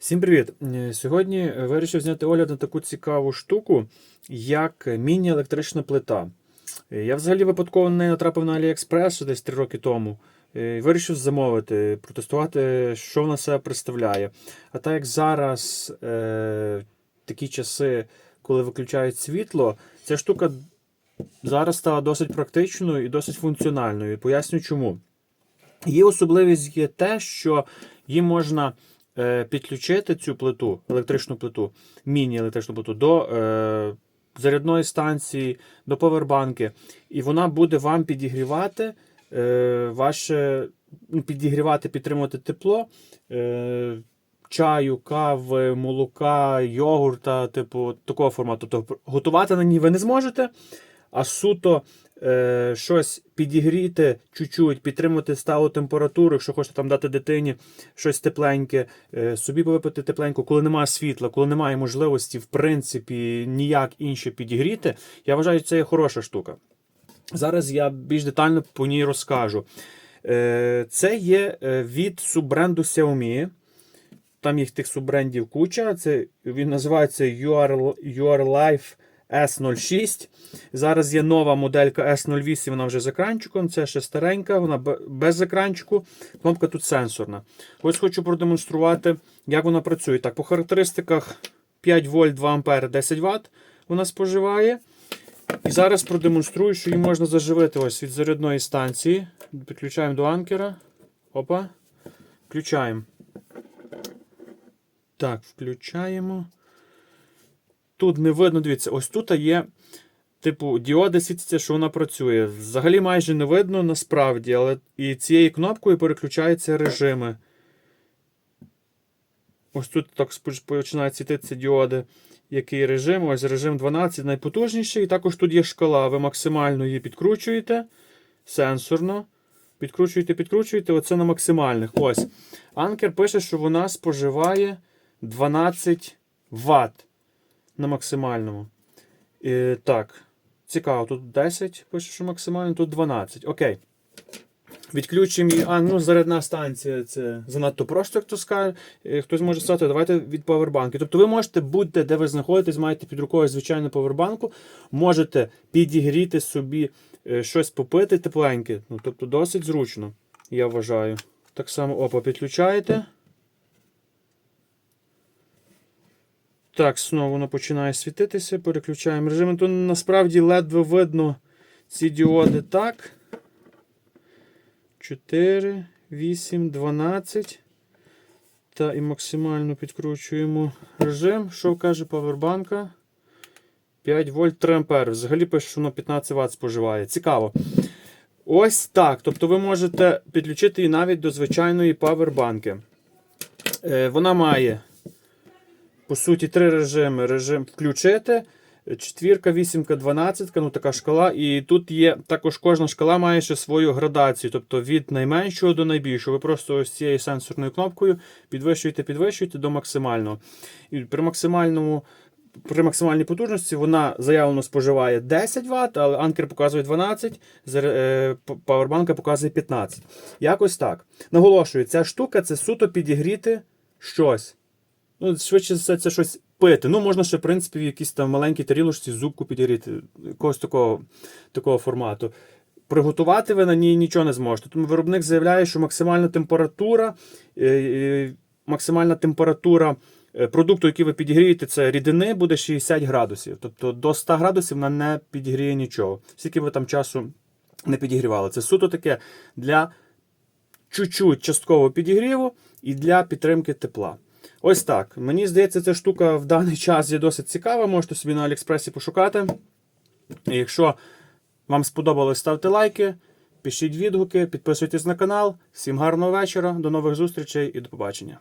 Всім привіт! Е, Сьогодні вирішив зняти огляд на таку цікаву штуку, як міні-електрична плита. Е, Я взагалі випадково на неї натрапив на AliExpress десь 3 роки тому. Е, Вирішив замовити, протестувати, що вона себе представляє. А так як зараз е, такі часи, коли виключають світло, ця штука зараз стала досить практичною і досить функціональною. Поясню чому. Її особливість є те, що її можна підключити цю плиту, електричну плиту, міні-електричну плиту до е, зарядної станції, до повербанки, і вона буде вам підігрівати е, ваше, ну, підігрівати, підтримувати тепло. Е, Чаю, кави, молока, йогурта, типу такого формату. Тобто готувати на ній ви не зможете, а суто е, щось підігріти чуть-чуть, підтримувати сталу температуру, якщо хочете там дати дитині щось тепленьке, е, собі випити тепленько, коли немає світла, коли немає можливості, в принципі, ніяк інше підігріти, я вважаю, це є хороша штука. Зараз я більш детально по ній розкажу. Е, Це є е, від суббренду Xiaomi. Там їх тих суббрендів куча. Це, він називається UR, UR Life S06. Зараз є нова моделька S08, вона вже з екранчиком. Це ще старенька, вона без екранчику. Кнопка тут сенсорна. Ось хочу продемонструвати, як вона працює. Так, по характеристиках 5 вольт 2 ампери 10 Вт вона споживає. І зараз продемонструю, що її можна заживити ось від зарядної станції. Підключаємо до анкера. Опа. Включаємо. Так, включаємо. Тут не видно, дивіться, ось тут є, типу, діоди світиться, що вона працює. Взагалі майже не видно насправді, але і цією кнопкою переключаються режими. Ось тут так починають світитися діоди. Який режим? Ось режим 12 найпотужніший. І також тут є шкала. Ви максимально її підкручуєте сенсорно. Підкручуєте, підкручуєте, оце на максимальних. Ось. Анкер пише, що вона споживає 12 Вт на максимальному. І, так, цікаво, тут 10 пише, що максимально, тут 12. Окей. Відключимо її. А, ну, зарядна станція це занадто просто, як то скаже. Хтось може сказати, давайте від повербанки. Тобто ви можете будь-де, де ви знаходитесь, маєте під рукою звичайну повербанку, можете підігріти собі е, щось попити тепленьке. Ну, тобто досить зручно, я вважаю. Так само, опа, підключаєте. Так, знову воно починає світитися, переключаємо режим. То насправді ледве видно ці діоди так. 4, 8, 12. Та і максимально підкручуємо режим. Що каже павербанка? 5 вольт 3 ампери. Взагалі пише, що воно 15 Вт споживає. Цікаво. Ось так. Тобто ви можете підключити її навіть до звичайної павербанки. Е, вона має, по суті, три режими. Режим включити. Четвірка, вісімка, дванадцятка, ну така шкала. І тут є також кожна шкала має ще свою градацію, тобто від найменшого до найбільшого. Ви просто ось цією сенсорною кнопкою підвищуєте, підвищуєте до максимального. І при максимальному. При максимальній потужності вона заявлено споживає 10 Вт, але анкер показує 12, зар- е, павербанка показує 15. Якось так. Наголошую, ця штука це суто підігріти щось. Ну, швидше все, це щось пити. Ну, можна ще, в принципі, в якійсь там маленькій тарілочці зубку підігріти, якогось такого, такого формату. Приготувати ви на ній нічого не зможете. Тому виробник заявляє, що максимальна температура, е, е, максимальна температура е, продукту, який ви підігрієте, це рідини, буде 60 градусів. Тобто до 100 градусів вона не підігріє нічого. Скільки ви там часу не підігрівали. Це суто таке для чуть-чуть часткового підігріву і для підтримки тепла. Ось так. Мені здається, ця штука в даний час є досить цікава. Можете собі на Аліекспресі пошукати. І Якщо вам сподобалось, ставте лайки, пишіть відгуки, підписуйтесь на канал. Всім гарного вечора, до нових зустрічей і до побачення.